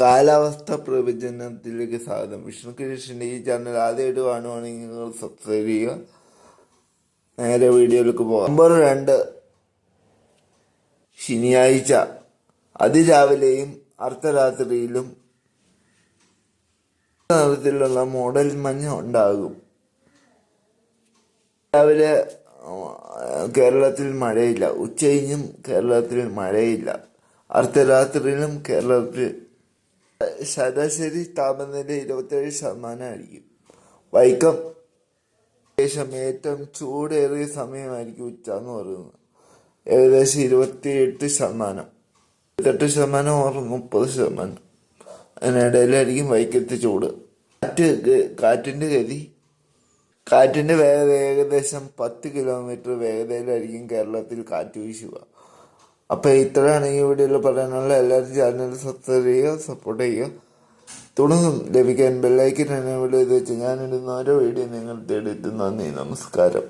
കാലാവസ്ഥ പ്രവചനത്തിലേക്ക് സ്വാഗതം. വിഷ്ണു കൃഷ്ണന്റെ ഈ ചാനൽ ആദ്യമായിട്ട് കാണുവാണെങ്കിൽ നിങ്ങൾ സബ്സ്ക്രൈബ് ചെയ്യുക. നേരെ വീഡിയോയിലേക്ക് പോകാം. നമ്പർ രണ്ട് ശനിയാഴ്ച. അതിരാവിലെയും അർദ്ധരാത്രിയിലും നിറത്തിലുള്ള മോഡൽ മഞ്ഞ ഉണ്ടാകും. രാവിലെ കേരളത്തിൽ മഴയില്ല. ഉച്ചകഴിഞ്ഞും കേരളത്തിൽ മഴയില്ല. അർദ്ധരാത്രിയിലും കേരളത്തിൽ ശരാശരി താപനില ഇരുപത്തേഴ് ശതമാനമായിരിക്കും. വൈക്കം ശേഷം ഏറ്റവും ചൂടേറിയ സമയമായിരിക്കും ഉച്ച എന്ന് പറയുന്നത്. ഏകദേശം ഇരുപത്തിയെട്ട് ശതമാനം. ഇരുപത്തെട്ട് ശതമാനം ഓർ മുപ്പത് ശതമാനം. അതിനിടയിലായിരിക്കും വൈക്കത്തെ ചൂട്. കാറ്റ് കാറ്റിന്റെ ഗതി? കാറ്റിന്റെ വേഗത ഏകദേശം പത്ത് കിലോമീറ്റർ വേഗതയിലായിരിക്കും കേരളത്തിൽ കാറ്റ് വീശുക. അപ്പൊ ഇത്രയാണ് ഈ വീഡിയോയിൽ പറയാനുള്ള എല്ലാവരും ചാനൽ സബ്സ്ക്രൈബ് ചെയ്യുക സപ്പോർട്ട് ചെയ്യുക. തുടർന്നും ലഭിക്കാൻ ബെല്ലൈക്കൻ എന്നെ വീഡിയോ ഇത് വെച്ച്. ഞാനിടുന്ന ഓരോ വീഡിയോ നിങ്ങൾ തേടിയിട്ട് നന്ദി നമസ്കാരം.